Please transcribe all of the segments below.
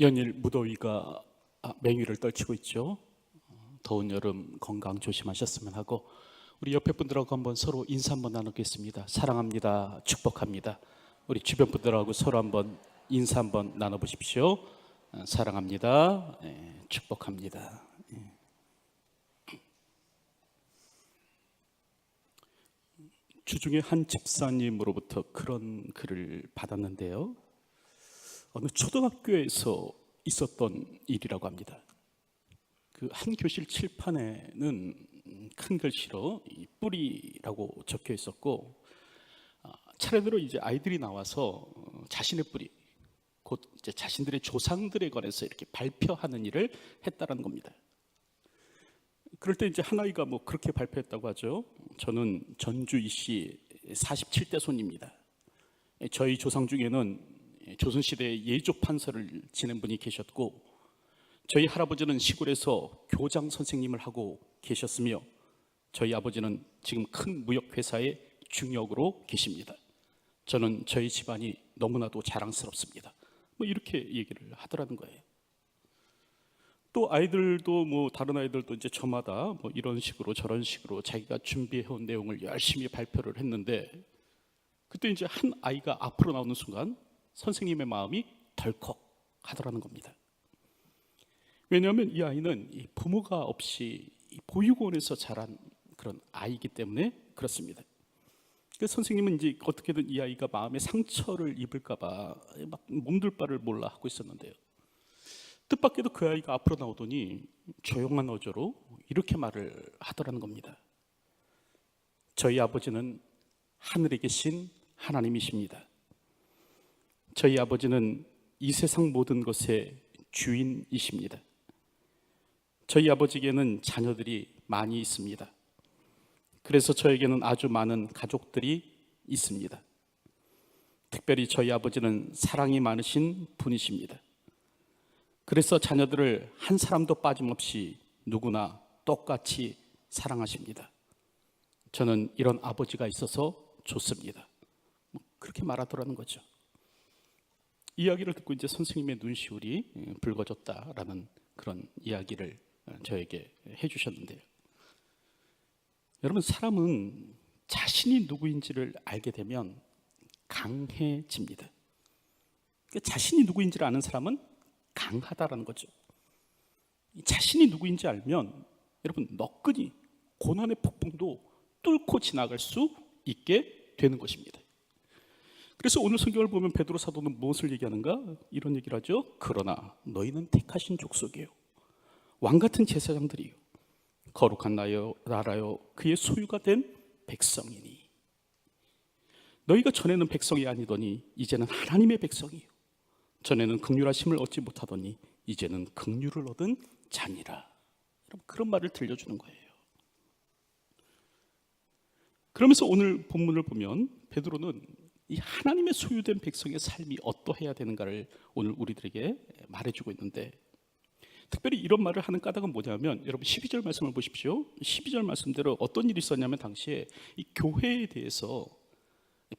연일 무더위가 아, 맹위를 떨치고 있죠. 어, 더운 여름 건강 조심하셨으면 하고 우리 옆에 분들하고 한번 서로 인사 한번 나누겠습니다. 사랑합니다. 축복합니다. 우리 주변 분들하고 서로 한번 인사 한번 나눠보십시오. 어, 사랑합니다. 예, 축복합니다. 예. 주중에 한 집사님으로부터 그런 글을 받았는데요. 어느 초등학교에서 있었던 일이라고 합니다. 그 한 교실 칠판에는 큰 글씨로 이 뿌리라고 적혀 있었고 아, 차례대로 이제 아이들이 나와서 어, 자신의 뿌리, 곧 이제 자신들의 조상들에 관해서 이렇게 발표하는 일을 했다라는 겁니다. 그럴 때 이제 한 아이가 뭐 그렇게 발표했다고 하죠. 저는 전주 이씨 47대 손입니다. 저희 조상 중에는 조선시대 예조 판서를 지낸 분이 계셨고 저희 할아버지는 시골에서 교장 선생님을 하고 계셨으며 저희 아버지는 지금 큰 무역회사의 중역으로 계십니다. 저는 저희 집안이 너무나도 자랑스럽습니다. 뭐 이렇게 얘기를 하더라는 거예요. 또 아이들도 뭐 다른 아이들도 이제 저마다 뭐 이런 식으로 저런 식으로 자기가 준비해온 내용을 열심히 발표를 했는데 그때 이제 한 아이가 앞으로 나오는 순간 선생님의 마음이 덜컥 하더라는 겁니다. 왜냐하면 이 아이는 이 부모가 없이 이 보육원에서 자란 그런 아이이기 때문에 그렇습니다. 그 선생님은 이제 어떻게든 이 아이가 마음에 상처를 입을까봐 막 몸둘 바를 몰라 하고 있었는데요. 뜻밖에도 그 아이가 앞으로 나오더니 조용한 어조로 이렇게 말을 하더라는 겁니다. 저희 아버지는 하늘에 계신 하나님이십니다. 저희 아버지는 이 세상 모든 것의 주인이십니다. 저희 아버지에게는 자녀들이 많이 있습니다. 그래서 저에게는 아주 많은 가족들이 있습니다. 특별히 저희 아버지는 사랑이 많으신 분이십니다. 그래서 자녀들을 한 사람도 빠짐없이 누구나 똑같이 사랑하십니다. 저는 이런 아버지가 있어서 좋습니다. 뭐 그렇게 말하더라는 거죠. 이야기를 듣고 이제 선생님의 눈시울이 예, 붉어졌다라는 그런 이야기를 저에게 해주셨는데요. 여러분 사람은 자신이 누구인지를 알게 되면 강해집니다. 그러니까 자신이 누구인지를 아는 사람은 강하다라는 거죠. 자신이 누구인지 알면 여러분 너끈히 고난의 폭풍도 뚫고 지나갈 수 있게 되는 것입니다. 그래서 오늘 성경을 보면 베드로 사도는 무엇을 얘기하는가? 이런 얘기를 하죠. 그러나 너희는 택하신 족속이에요. 왕 같은 제사장들이요. 거룩한 나요, 나라요, 그의 소유가 된 백성이니. 너희가 전에는 백성이 아니더니 이제는 하나님의 백성이요. 전에는 극률하심을 얻지 못하더니 이제는 극률을 얻은 자니라. 그런 말을 들려주는 거예요. 그러면서 오늘 본문을 보면 베드로는 이 하나님의 소유된 백성의 삶이 어떠해야 되는가를 오늘 우리들에게 말해주고 있는데 특별히 이런 말을 하는 까닭은 뭐냐면 여러분 12절 말씀을 보십시오. 12절 말씀대로 어떤 일이 있었냐면 당시에 이 교회에 대해서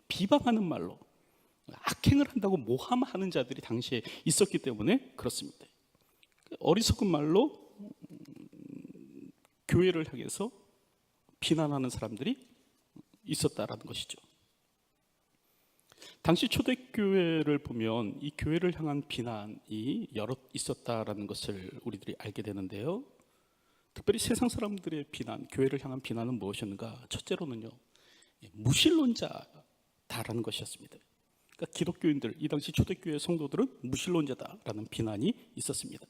비방하는 말로 악행을 한다고 모함하는 자들이 당시에 있었기 때문에 그렇습니다. 어리석은 말로 음, 교회를 향해서 비난하는 사람들이 있었다라는 것이죠. 당시 초대교회를 보면 이 교회를 향한 비난이 여러 있었다라는 것을 우리들이 알게 되는데요. 특별히 세상 사람들의 비난, 교회를 향한 비난은 무엇이었는가? 첫째로는요, 무신론자다라는 것이었습니다. 그러니까 기독교인들, 이 당시 초대교회 성도들은 무신론자다라는 비난이 있었습니다.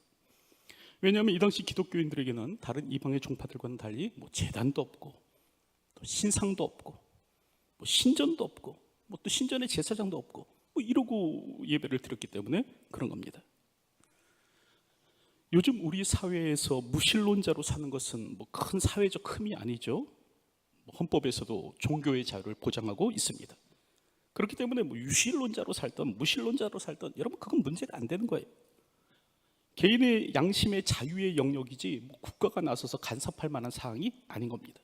왜냐하면 이 당시 기독교인들에게는 다른 이방의 종파들과는 달리 뭐 재단도 없고, 또 신상도 없고, 뭐 신전도 없고, 뭐 또 신전에 제사장도 없고, 뭐 이러고 예배를 드렸기 때문에 그런 겁니다. 요즘 우리 사회에서 무신론자로 사는 것은 뭐 큰 사회적 흠이 아니죠. 뭐 헌법에서도 종교의 자유를 보장하고 있습니다. 그렇기 때문에 뭐 유신론자로 살던 무신론자로 살던 여러분 그건 문제가 안 되는 거예요. 개인의 양심의 자유의 영역이지 뭐 국가가 나서서 간섭할 만한 사항이 아닌 겁니다.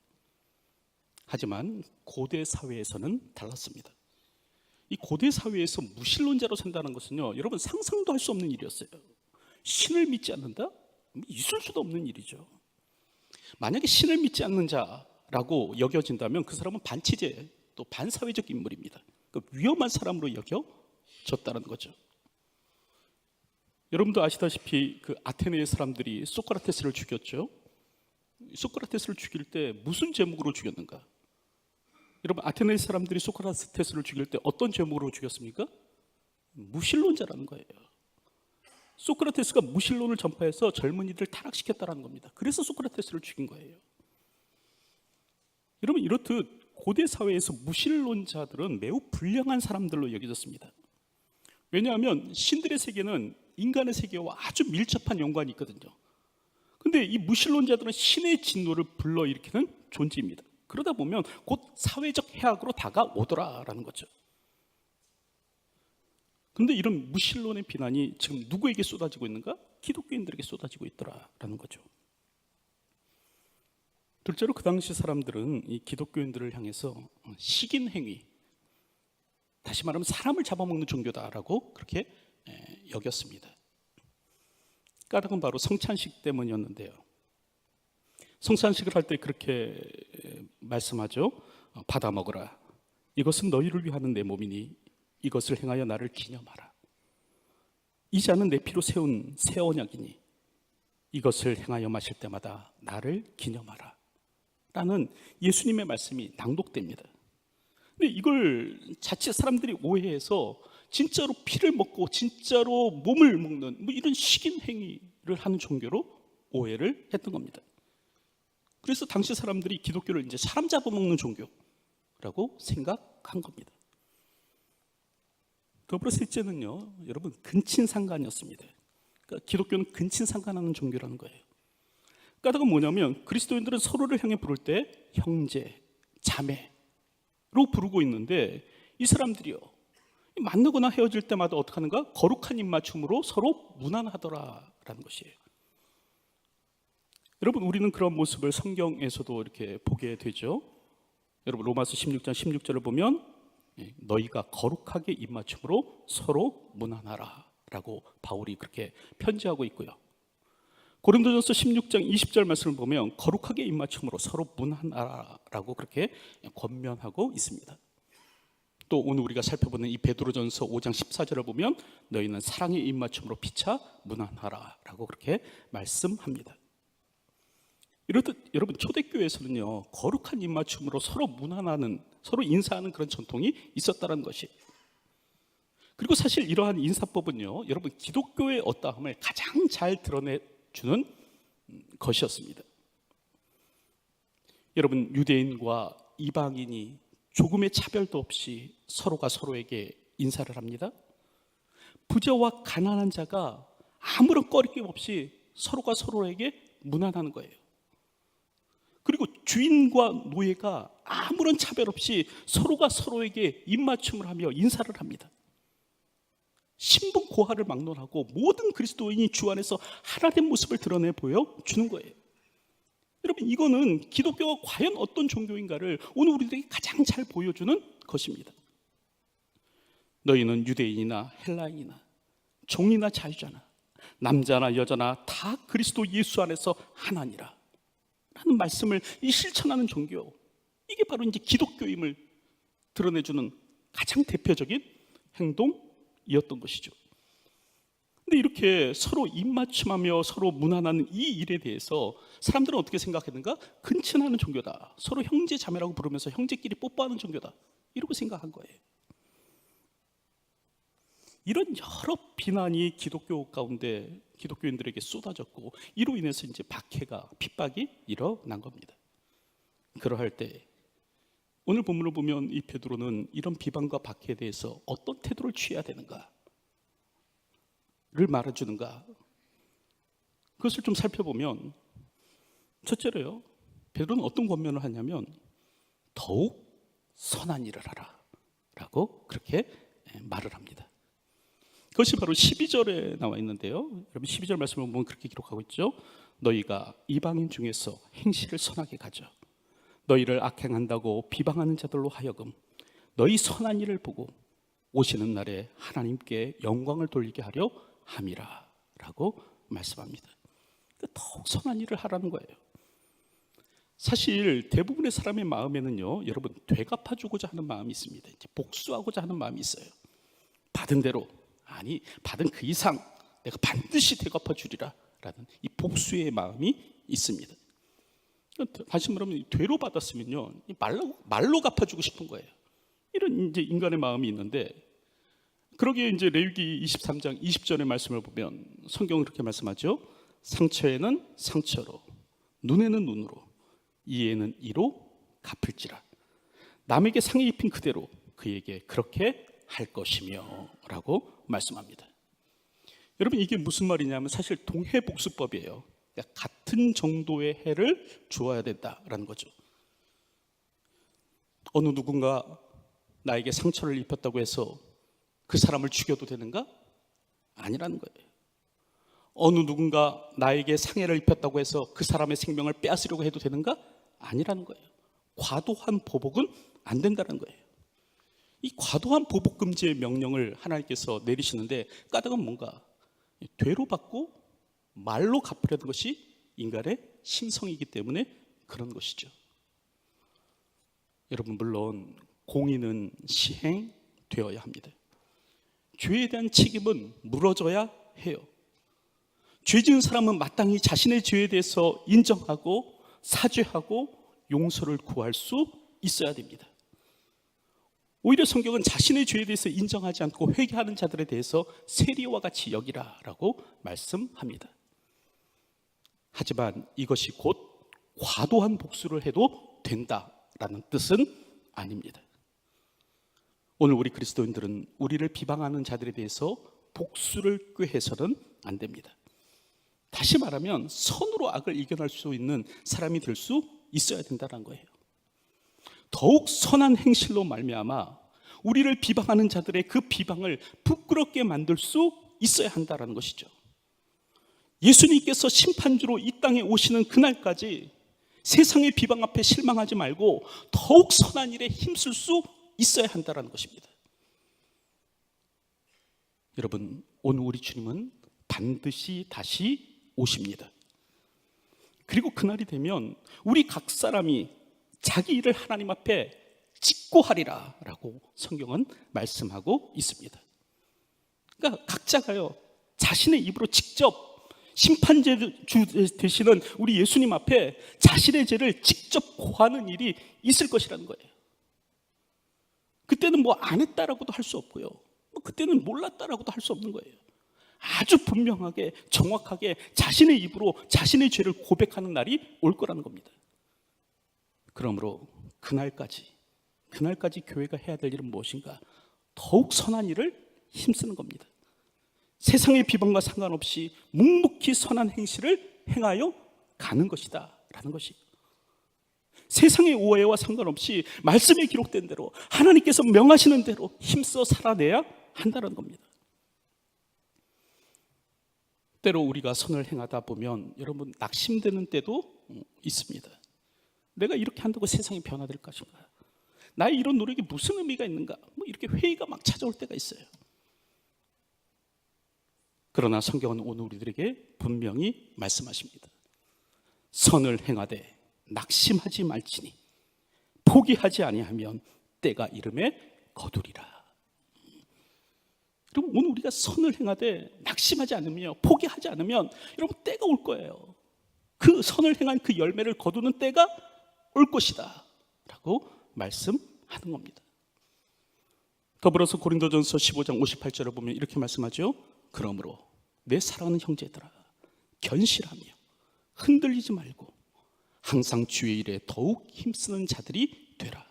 하지만 고대 사회에서는 달랐습니다. 이 고대 사회에서 무신론자로 산다는 것은요, 여러분 상상도 할 수 없는 일이었어요. 신을 믿지 않는다? 있을 수도 없는 일이죠. 만약에 신을 믿지 않는 자라고 여겨진다면 그 사람은 반치제 또 반사회적 인물입니다. 그 위험한 사람으로 여겨졌다는 거죠. 여러분도 아시다시피 그 아테네의 사람들이 소크라테스를 죽였죠. 소크라테스를 죽일 때 무슨 제목으로 죽였는가? 여러분 아테네 사람들이 소크라테스를 죽일 때 어떤 제목으로 죽였습니까? 무신론자라는 거예요. 소크라테스가 무신론을 전파해서 젊은이들 타락시켰다는 겁니다. 그래서 소크라테스를 죽인 거예요. 여러분 이렇듯 고대 사회에서 무신론자들은 매우 불량한 사람들로 여겨졌습니다. 왜냐하면 신들의 세계는 인간의 세계와 아주 밀접한 연관이 있거든요. 근데 이 무신론자들은 신의 진노를 불러일으키는 존재입니다. 그러다 보면 곧 사회적 해악으로 다가오더라라는 거죠. 근데 이런 무신론의 비난이 지금 누구에게 쏟아지고 있는가? 기독교인들에게 쏟아지고 있더라라는 거죠. 둘째로 그 당시 사람들은 이 기독교인들을 향해서 식인 행위, 다시 말하면 사람을 잡아먹는 종교다라고 그렇게 에, 여겼습니다. 까닭은 바로 성찬식 때문이었는데요. 성찬식을 할 때 그렇게 에, 말씀하죠. 어, 받아 먹으라. 이것은 너희를 위하는 내 몸이니 이것을 행하여 나를 기념하라. 이 잔은 내 피로 세운 새 언약이니 이것을 행하여 마실 때마다 나를 기념하라. 라는 예수님의 말씀이 낭독됩니다. 근데 이걸 자칫 사람들이 오해해서 진짜로 피를 먹고 진짜로 몸을 먹는 뭐 이런 식인 행위를 하는 종교로 오해를 했던 겁니다. 그래서 당시 사람들이 기독교를 이제 사람 잡아먹는 종교라고 생각한 겁니다. 더불어 셋째는요, 여러분 근친상간이었습니다. 그러니까 기독교는 근친상간하는 종교라는 거예요. 까닭은 뭐냐면 그리스도인들은 서로를 향해 부를 때 형제, 자매로 부르고 있는데 이 사람들이요 만나거나 헤어질 때마다 어떻게 하는가 거룩한 입맞춤으로 서로 무난하더라라는 것이에요. 여러분 우리는 그런 모습을 성경에서도 이렇게 보게 되죠. 여러분 로마서 16장 16절을 보면 예, 너희가 거룩하게 입맞춤으로 서로 무난하라라고 바울이 그렇게 편지하고 있고요. 고린도전서 16장 20절 말씀을 보면 거룩하게 입맞춤으로 서로 무난하라라고 그렇게 권면하고 있습니다. 또 오늘 우리가 살펴보는 이 베드로전서 5장 14절을 보면 너희는 사랑의 입맞춤으로 피차 무난하라라고 그렇게 말씀합니다. 이렇듯 여러분 초대교회에서는요 거룩한 입맞춤으로 서로 문안하는 서로 인사하는 그런 전통이 있었다는 것이 그리고 사실 이러한 인사법은요 여러분 기독교의 어떠함을 가장 잘 드러내 주는 것이었습니다. 여러분 유대인과 이방인이 조금의 차별도 없이 서로가 서로에게 인사를 합니다. 부자와 가난한 자가 아무런 꺼리낌 없이 서로가 서로에게 문안하는 거예요. 그리고 주인과 노예가 아무런 차별 없이 서로가 서로에게 입맞춤을 하며 인사를 합니다. 신분 고하를 막론하고 모든 그리스도인이 주 안에서 하나된 모습을 드러내 보여 주는 거예요. 여러분 이거는 기독교가 과연 어떤 종교인가를 오늘 우리들에게 가장 잘 보여주는 것입니다. 너희는 유대인이나 헬라인이나 종이나 자유자나 남자나 여자나 다 그리스도 예수 안에서 하나니라. 하는 말씀을 이 실천하는 종교 이게 바로 이제 기독교임을 드러내주는 가장 대표적인 행동이었던 것이죠. 근데 이렇게 서로 입맞춤하며 서로 무난하는 이 일에 대해서 사람들은 어떻게 생각했는가? 근친하는 종교다. 서로 형제 자매라고 부르면서 형제끼리 뽀뽀하는 종교다. 이러고 생각한 거예요. 이런 여러 비난이 기독교 가운데 기독교인들에게 쏟아졌고 이로 인해서 이제 박해가 핍박이 일어난 겁니다. 그러할 때 오늘 본문을 보면 이 베드로는 이런 비방과 박해에 대해서 어떤 태도를 취해야 되는가를 말해주는가 그것을 좀 살펴보면 첫째로요 베드로는 어떤 권면을 하냐면 더욱 선한 일을 하라 라고 그렇게 말을 합니다. 그것이 바로 12절에 나와 있는데요. 여러분 12절 말씀을 보면 그렇게 기록하고 있죠. 너희가 이방인 중에서 행실을 선하게 가져. 너희를 악행한다고 비방하는 자들로 하여금 너희 선한 일을 보고 오시는 날에 하나님께 영광을 돌리게 하려 함이라라고 말씀합니다. 그러니까 더욱 선한 일을 하라는 거예요. 사실 대부분의 사람의 마음에는요, 여러분 되갚아주고자 하는 마음이 있습니다. 이제 복수하고자 하는 마음이 있어요. 받은 대로 아니 받은 그 이상 내가 반드시 되갚아 주리라 라는 이 복수의 마음이 있습니다. 다시 말하면 되로 받았으면요 말로 말로 갚아주고 싶은 거예요. 이런 이제 인간의 마음이 있는데 그러기에 이제 레위기 23장 20절의 말씀을 보면 성경은 그렇게 말씀하죠. 상처에는 상처로, 눈에는 눈으로, 이에는 이로 갚을지라. 남에게 상해 입힌 그대로 그에게 그렇게 할 것이며 라고 말씀합니다. 여러분 이게 무슨 말이냐면 사실 동해복수법이에요. 그러니까 같은 정도의 해를 주어야 된다라는 거죠. 어느 누군가 나에게 상처를 입혔다고 해서 그 사람을 죽여도 되는가? 아니라는 거예요. 어느 누군가 나에게 상해를 입혔다고 해서 그 사람의 생명을 빼앗으려고 해도 되는가? 아니라는 거예요. 과도한 보복은 안 된다는 거예요. 이 과도한 보복 금지의 명령을 하나님께서 내리시는데 까닭은 뭔가 되로 받고 말로 갚으려는 것이 인간의 심성이기 때문에 그런 것이죠. 여러분 물론 공의는 시행되어야 합니다. 죄에 대한 책임은 물어져야 해요. 죄 지은 사람은 마땅히 자신의 죄에 대해서 인정하고 사죄하고 용서를 구할 수 있어야 됩니다. 오히려 성경은 자신의 죄에 대해서 인정하지 않고 회개하는 자들에 대해서 세리와 같이 여기라라고 말씀합니다. 하지만 이것이 곧 과도한 복수를 해도 된다라는 뜻은 아닙니다. 오늘 우리 그리스도인들은 우리를 비방하는 자들에 대해서 복수를 꾀해서는 안 됩니다. 다시 말하면 선으로 악을 이겨낼 수 있는 사람이 될 수 있어야 된다는 거예요. 더욱 선한 행실로 말미암아 우리를 비방하는 자들의 그 비방을 부끄럽게 만들 수 있어야 한다라는 것이죠. 예수님께서 심판주로 이 땅에 오시는 그날까지 세상의 비방 앞에 실망하지 말고 더욱 선한 일에 힘쓸 수 있어야 한다라는 것입니다. 여러분, 오늘 우리 주님은 반드시 다시 오십니다. 그리고 그날이 되면 우리 각 사람이 자기 일을 하나님 앞에 찍고 하리라 라고 성경은 말씀하고 있습니다. 그러니까 각자가요, 자신의 입으로 직접 심판제 주 되시는 우리 예수님 앞에 자신의 죄를 직접 고하는 일이 있을 것이라는 거예요. 그때는 뭐 안 했다라고도 할 수 없고요. 뭐 그때는 몰랐다라고도 할 수 없는 거예요. 아주 분명하게 정확하게 자신의 입으로 자신의 죄를 고백하는 날이 올 거라는 겁니다. 그러므로 그날까지 그날까지 교회가 해야 될 일은 무엇인가? 더욱 선한 일을 힘쓰는 겁니다. 세상의 비방과 상관없이 묵묵히 선한 행실을 행하여 가는 것이다. 라는 것이. 세상의 오해와 상관없이 말씀에 기록된 대로 하나님께서 명하시는 대로 힘써 살아내야 한다는 겁니다. 때로 우리가 선을 행하다 보면 여러분 낙심되는 때도 있습니다. 내가 이렇게 한다고 세상이 변화될 것인가? 나의 이런 노력이 무슨 의미가 있는가? 뭐 이렇게 회의가 막 찾아올 때가 있어요. 그러나 성경은 오늘 우리들에게 분명히 말씀하십니다. 선을 행하되 낙심하지 말지니 포기하지 아니하면 때가 이름에 거두리라. 여러분 오늘 우리가 선을 행하되 낙심하지 않으며 포기하지 않으면 여러분 때가 올 거예요. 그 선을 행한 그 열매를 거두는 때가 올 것이다. 라고 말씀하는 겁니다. 더불어서 고린도전서 15장 58절을 보면 이렇게 말씀하죠. 그러므로 내 사랑하는 형제들아 견실하며 흔들리지 말고 항상 주의 일에 더욱 힘쓰는 자들이 되라.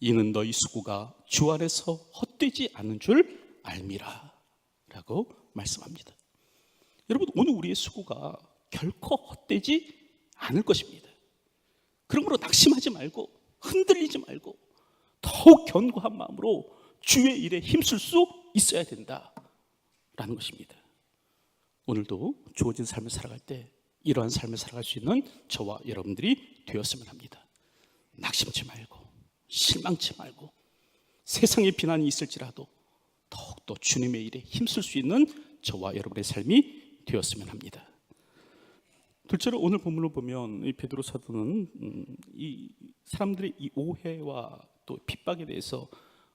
이는 너희 수고가 주 안에서 헛되지 않은 줄 알미라. 라고 말씀합니다. 여러분, 오늘 우리의 수고가 결코 헛되지 않을 것입니다. 그러므로 낙심하지 말고 흔들리지 말고 더욱 견고한 마음으로 주의 일에 힘쓸 수 있어야 된다. 라는 것입니다. 오늘도 주어진 삶을 살아갈 때 이러한 삶을 살아갈 수 있는 저와 여러분들이 되었으면 합니다. 낙심치 말고 실망치 말고 세상에 비난이 있을지라도 더욱더 주님의 일에 힘쓸 수 있는 저와 여러분의 삶이 되었으면 합니다. 둘째로 오늘 본문을 보면 이 베드로 사도는 음, 이 사람들의 이 오해와 또 핍박에 대해서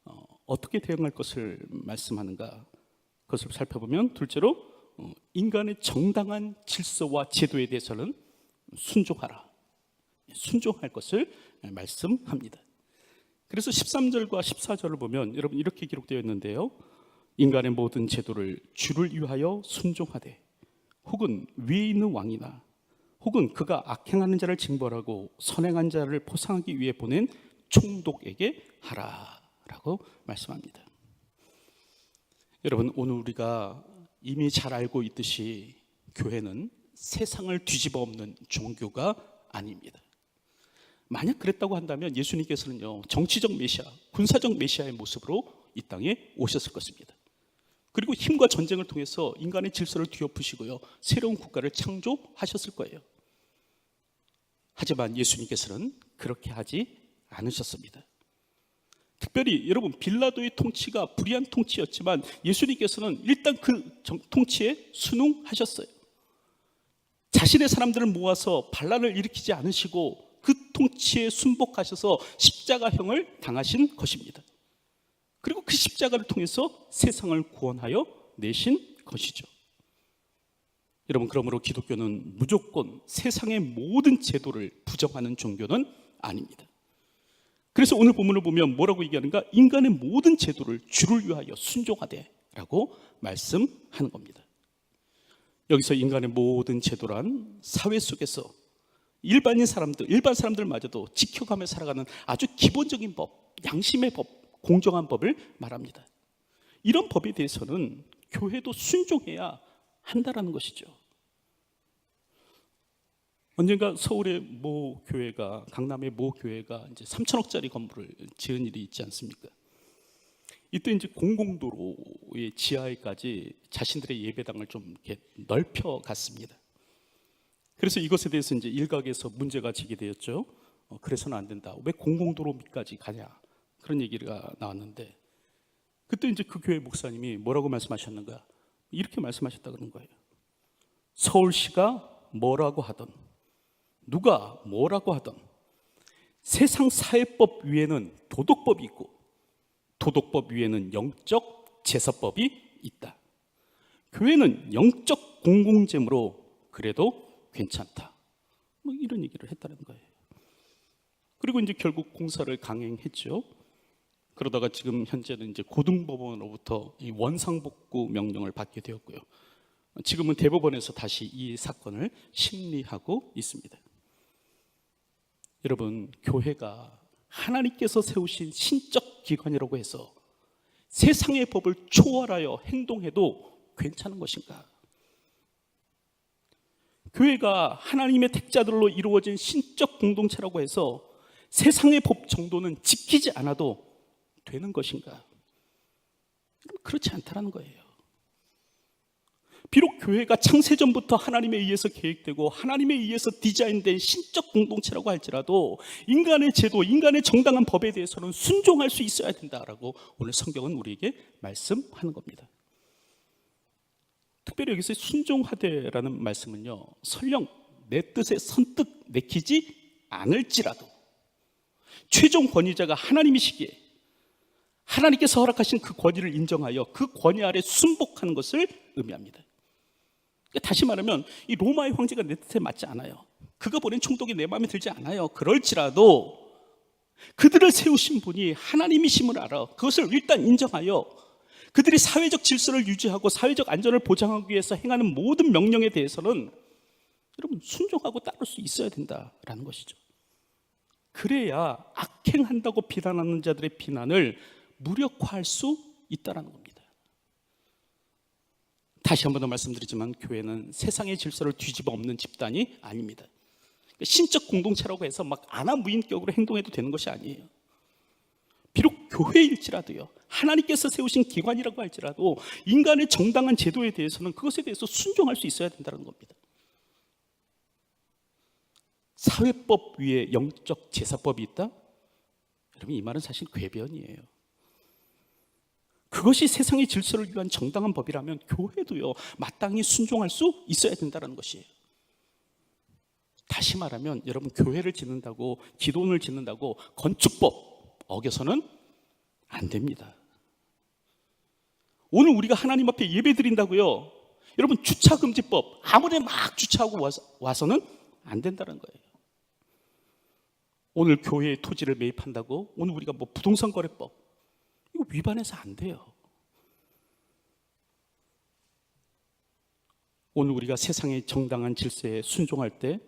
어, 어떻게 대응할 것을 말씀하는가 그것을 살펴보면 둘째로 어, 인간의 정당한 질서와 제도에 대해서는 순종하라 순종할 것을 말씀합니다. 그래서 13절과 14절을 보면 여러분 이렇게 기록되어 있는데요. 인간의 모든 제도를 주를 위하여 순종하되 혹은 위에 있는 왕이나 혹은 그가 악행하는 자를 징벌하고 선행한 자를 포상하기 위해 보낸 총독에게 하라라고 말씀합니다. 여러분 오늘 우리가 이미 잘 알고 있듯이 교회는 세상을 뒤집어 엎는 종교가 아닙니다. 만약 그랬다고 한다면 예수님께서는요 정치적 메시아, 군사적 메시아의 모습으로 이 땅에 오셨을 것입니다. 그리고 힘과 전쟁을 통해서 인간의 질서를 뒤엎으시고요 새로운 국가를 창조하셨을 거예요. 하지만 예수님께서는 그렇게 하지 않으셨습니다. 특별히 여러분 빌라도의 통치가 불의한 통치였지만 예수님께서는 일단 그 정- 통치에 순응하셨어요. 자신의 사람들을 모아서 반란을 일으키지 않으시고 그 통치에 순복하셔서 십자가형을 당하신 것입니다. 그리고 그 십자가를 통해서 세상을 구원하여 내신 것이죠. 여러분 그러므로 기독교는 무조건 세상의 모든 제도를 부정하는 종교는 아닙니다. 그래서 오늘 본문을 보면 뭐라고 얘기하는가? 인간의 모든 제도를 주를 위하여 순종하되라고 말씀하는 겁니다. 여기서 인간의 모든 제도란 사회 속에서 일반인 사람들, 일반 사람들마저도 지켜가며 살아가는 아주 기본적인 법, 양심의 법, 공정한 법을 말합니다. 이런 법에 대해서는 교회도 순종해야 한다라는 것이죠. 언젠가 서울의 모 교회가 강남의 모 교회가 이제 3천억짜리 건물을 지은 일이 있지 않습니까? 이때 이제 공공도로의 지하에까지 자신들의 예배당을 좀 이렇게 넓혀 갔습니다. 그래서 이것에 대해서 이제 일각에서 문제가 제기되었죠. 어, 그래서는 안 된다. 왜 공공도로 밑까지 가냐? 그런 얘기가 나왔는데 그때 이제 그 교회 목사님이 뭐라고 말씀하셨는가? 이렇게 말씀하셨다 그런 거예요. 서울시가 뭐라고 하던 누가 뭐라고 하던 세상 사회법 위에는 도덕법이 있고 도덕법 위에는 영적 제사법이 있다. 교회는 영적 공공재물로 그래도 괜찮다. 뭐 이런 얘기를 했다는 거예요. 그리고 이제 결국 공사를 강행했죠. 그러다가 지금 현재는 이제 고등법원으로부터 이 원상복구 명령을 받게 되었고요. 지금은 대법원에서 다시 이 사건을 심리하고 있습니다. 여러분, 교회가 하나님께서 세우신 신적 기관이라고 해서 세상의 법을 초월하여 행동해도 괜찮은 것인가? 교회가 하나님의 택자들로 이루어진 신적 공동체라고 해서 세상의 법 정도는 지키지 않아도 되는 것인가? 그렇지 않다라는 거예요. 비록 교회가 창세전부터 하나님에 의해서 계획되고 하나님에 의해서 디자인된 신적 공동체라고 할지라도 인간의 제도, 인간의 정당한 법에 대해서는 순종할 수 있어야 된다라고 오늘 성경은 우리에게 말씀하는 겁니다. 특별히 여기서 순종하되라는 말씀은요, 설령 내 뜻에 선뜻 내키지 않을지라도 최종 권위자가 하나님이시기에 하나님께서 허락하신 그 권위를 인정하여 그 권위 아래 순복하는 것을 의미합니다. 다시 말하면 이 로마의 황제가 내 뜻에 맞지 않아요. 그가 보낸 총독이 내 마음에 들지 않아요. 그럴지라도 그들을 세우신 분이 하나님이심을 알아. 그것을 일단 인정하여 그들이 사회적 질서를 유지하고 사회적 안전을 보장하기 위해서 행하는 모든 명령에 대해서는 여러분 순종하고 따를 수 있어야 된다라는 것이죠. 그래야 악행한다고 비난하는 자들의 비난을 무력화할 수 있다라는 겁니다. 다시 한 번 더 말씀드리지만 교회는 세상의 질서를 뒤집어 엎는 집단이 아닙니다. 신적 공동체라고 해서 막 아나 무인격으로 행동해도 되는 것이 아니에요. 비록 교회일지라도요. 하나님께서 세우신 기관이라고 할지라도 인간의 정당한 제도에 대해서는 그것에 대해서 순종할 수 있어야 된다는 겁니다. 사회법 위에 영적 제사법이 있다? 여러분 이 말은 사실 궤변이에요. 그것이 세상의 질서를 위한 정당한 법이라면 교회도요 마땅히 순종할 수 있어야 된다는 것이에요. 다시 말하면 여러분 교회를 짓는다고 기도원을 짓는다고 건축법 어겨서는 안 됩니다. 오늘 우리가 하나님 앞에 예배 드린다고요. 여러분 주차 금지법 아무리 막 주차하고 와서, 와서는 안 된다는 거예요. 오늘 교회의 토지를 매입한다고 오늘 우리가 뭐 부동산 거래법 이거 위반해서 안 돼요. 오늘 우리가 세상의 정당한 질서에 순종할 때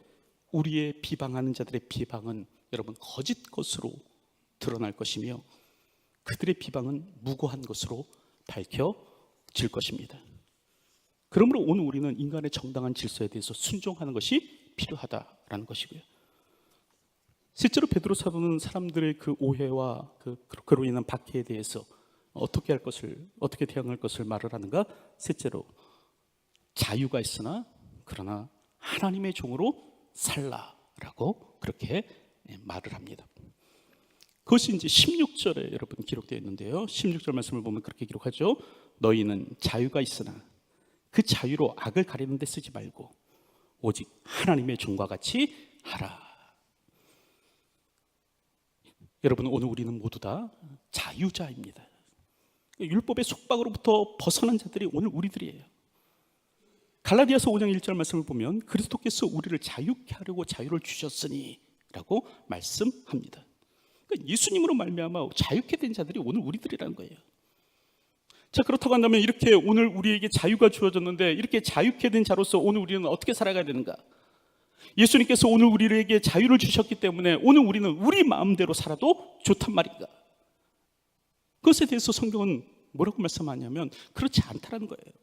우리의 비방하는 자들의 비방은 여러분 거짓 것으로 드러날 것이며 그들의 비방은 무고한 것으로 밝혀질 것입니다. 그러므로 오늘 우리는 인간의 정당한 질서에 대해서 순종하는 것이 필요하다라는 것이고요. 실제로 베드로 사도는 사람들의 그 오해와 그 그로 인한 박해에 대해서 어떻게 할 것을 어떻게 대응할 것을 말을 하는가? 셋째로 자유가 있으나 그러나 하나님의 종으로 살라라고 그렇게 말을 합니다. 그것이 이제 16절에 여러분 기록되어 있는데요. 16절 말씀을 보면 그렇게 기록하죠. 너희는 자유가 있으나 그 자유로 악을 가리는 데 쓰지 말고 오직 하나님의 종과 같이 하라. 여러분 오늘 우리는 모두 다 자유자입니다. 율법의 속박으로부터 벗어난 자들이 오늘 우리들이에요. 갈라디아서 5장 1절 말씀을 보면 그리스도께서 우리를 자유케 하려고 자유를 주셨으니라고 말씀합니다. 그러니까 예수님으로 말미암아 자유케 된 자들이 오늘 우리들이라는 거예요. 자 그렇다고 한다면 이렇게 오늘 우리에게 자유가 주어졌는데 이렇게 자유케 된 자로서 오늘 우리는 어떻게 살아가야 되는가? 예수님께서 오늘 우리에게 자유를 주셨기 때문에 오늘 우리는 우리 마음대로 살아도 좋단 말인가? 그것에 대해서 성경은 뭐라고 말씀하냐면 그렇지 않다라는 거예요.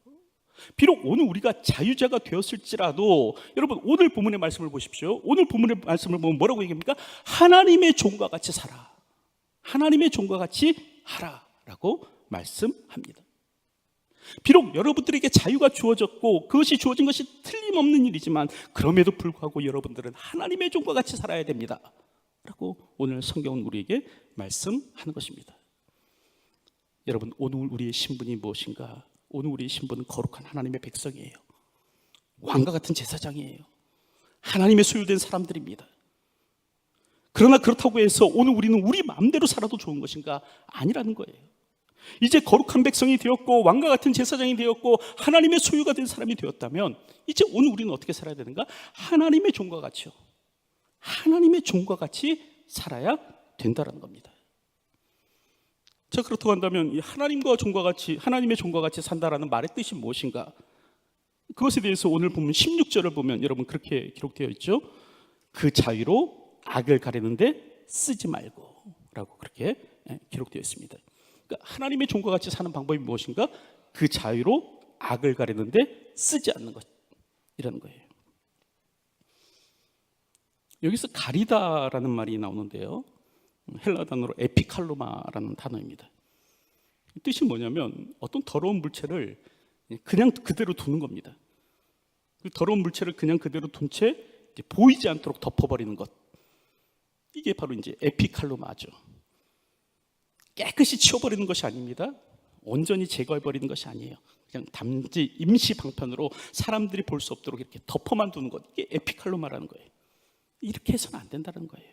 비록 오늘 우리가 자유자가 되었을지라도 여러분 오늘 본문의 말씀을 보십시오. 오늘 본문의 말씀을 보면 뭐라고 얘기합니까? 하나님의 종과 같이 살아. 하나님의 종과 같이 하라라고 말씀합니다. 비록 여러분들에게 자유가 주어졌고 그것이 주어진 것이 틀림없는 일이지만 그럼에도 불구하고 여러분들은 하나님의 종과 같이 살아야 됩니다. 라고 오늘 성경은 우리에게 말씀하는 것입니다. 여러분 오늘 우리의 신분이 무엇인가? 오늘 우리의 신분은 거룩한 하나님의 백성이에요. 왕과 같은 제사장이에요. 하나님의 소유된 사람들입니다. 그러나 그렇다고 해서 오늘 우리는 우리 마음대로 살아도 좋은 것인가? 아니라는 거예요. 이제 거룩한 백성이 되었고 왕과 같은 제사장이 되었고 하나님의 소유가 된 사람이 되었다면 이제 오늘 우리는 어떻게 살아야 되는가? 하나님의 종과 같이요. 하나님의 종과 같이 살아야 된다는 겁니다. 자 그렇다고 한다면 이 하나님과 종과 같이 하나님의 종과 같이 산다라는 말의 뜻이 무엇인가? 그것에 대해서 오늘 보면 16절을 보면 여러분 그렇게 기록되어 있죠. 그 자유로 악을 가리는데 쓰지 말고라고 그렇게 예, 기록되어 있습니다. 그러니까 하나님의 종과 같이 사는 방법이 무엇인가? 그 자유로 악을 가리는데 쓰지 않는 것이라는 거예요. 여기서 가리다라는 말이 나오는데요. 헬라 단어로 에피칼로마라는 단어입니다. 뜻이 뭐냐면 어떤 더러운 물체를 그냥 그대로 두는 겁니다. 그 더러운 물체를 그냥 그대로 둔 채 보이지 않도록 덮어버리는 것. 이게 바로 이제 에피칼로마죠. 깨끗이 치워버리는 것이 아닙니다. 온전히 제거해버리는 것이 아니에요. 그냥 단지 임시 방편으로 사람들이 볼 수 없도록 이렇게 덮어만 두는 것. 이게 에피칼로마라는 거예요. 이렇게 해서는 안 된다는 거예요.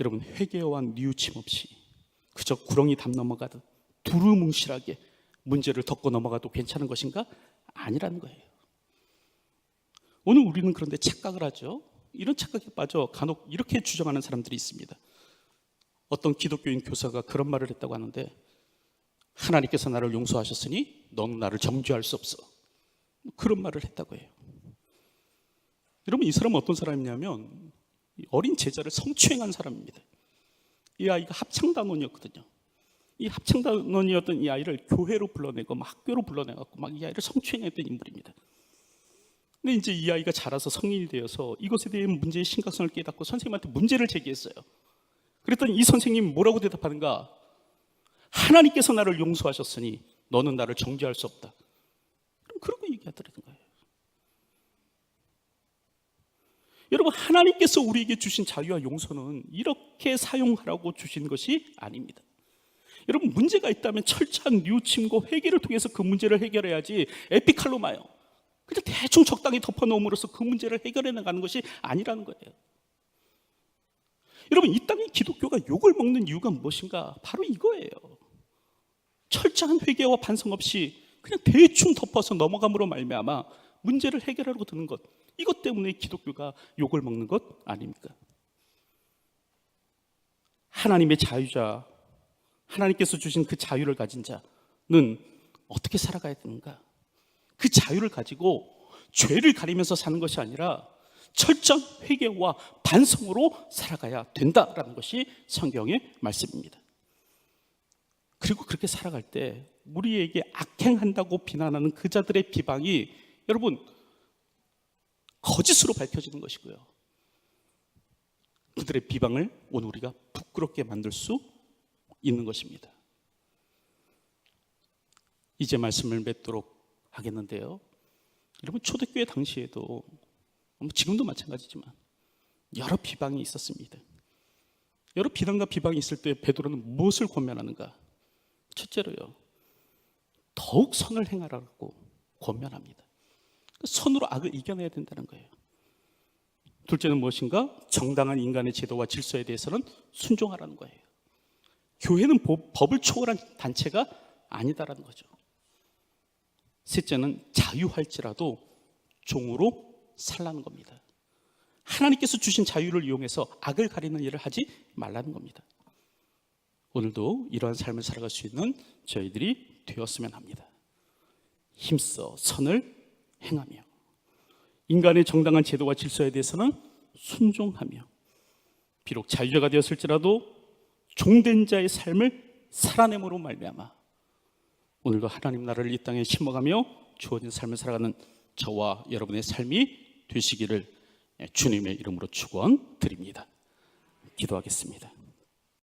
여러분 회개와 뉘우침 없이 그저 구렁이 담 넘어가듯 두루뭉실하게 문제를 덮고 넘어가도 괜찮은 것인가? 아니라는 거예요. 오늘 우리는 그런데 착각을 하죠. 이런 착각에 빠져 간혹 이렇게 주장하는 사람들이 있습니다. 어떤 기독교인 교사가 그런 말을 했다고 하는데 하나님께서 나를 용서하셨으니 너는 나를 정죄할 수 없어. 그런 말을 했다고 해요. 여러분 이 사람은 어떤 사람이냐면 어린 제자를 성추행한 사람입니다. 이 아이가 합창단원이었거든요. 이 합창단원이었던 이 아이를 교회로 불러내고 막 학교로 불러내갖고 막 이 아이를 성추행했던 인물입니다. 근데 이제 이 아이가 자라서 성인이 되어서 이것에 대한 문제의 심각성을 깨닫고 선생님한테 문제를 제기했어요. 그랬더니 이 선생님이 뭐라고 대답하는가? 하나님께서 나를 용서하셨으니 너는 나를 정죄할 수 없다. 그럼 그러고 얘기하더라는 거예요. 여러분 하나님께서 우리에게 주신 자유와 용서는 이렇게 사용하라고 주신 것이 아닙니다. 여러분 문제가 있다면 철저한 뉘우침과 회개를 통해서 그 문제를 해결해야지 에피칼로마요. 그냥 대충 적당히 덮어놓음으로써 그 문제를 해결해 나가는 것이 아니라는 거예요. 여러분 이 땅의 기독교가 욕을 먹는 이유가 무엇인가? 바로 이거예요. 철저한 회개와 반성 없이 그냥 대충 덮어서 넘어감으로 말미암아 문제를 해결하려고 드는 것. 이것 때문에 기독교가 욕을 먹는 것 아닙니까? 하나님의 자유자, 하나님께서 주신 그 자유를 가진 자는 어떻게 살아가야 되는가? 그 자유를 가지고 죄를 가리면서 사는 것이 아니라 철저한 회개와 반성으로 살아가야 된다라는 것이 성경의 말씀입니다. 그리고 그렇게 살아갈 때 우리에게 악행한다고 비난하는 그 자들의 비방이 여러분 거짓으로 밝혀지는 것이고요. 그들의 비방을 오늘 우리가 부끄럽게 만들 수 있는 것입니다. 이제 말씀을 맺도록 하겠는데요. 여러분 초대교회 당시에도 뭐 지금도 마찬가지지만 여러 비방이 있었습니다. 여러 비난과 비방이 있을 때 베드로는 무엇을 권면하는가? 첫째로요. 더욱 선을 행하라고 권면합니다. 선으로 악을 이겨내야 된다는 거예요. 둘째는 무엇인가? 정당한 인간의 제도와 질서에 대해서는 순종하라는 거예요. 교회는 법- 법을 초월한 단체가 아니다라는 거죠. 셋째는 자유할지라도 종으로 살라는 겁니다. 하나님께서 주신 자유를 이용해서 악을 가리는 일을 하지 말라는 겁니다. 오늘도 이러한 삶을 살아갈 수 있는 저희들이 되었으면 합니다. 힘써 선을 행하며 인간의 정당한 제도와 질서에 대해서는 순종하며 비록 자유자가 되었을지라도 종된 자의 삶을 살아내므로 말미암아 오늘도 하나님 나라를 이 땅에 심어가며 주어진 삶을 살아가는 저와 여러분의 삶이 되시기를 주님의 이름으로 축원드립니다. 기도하겠습니다.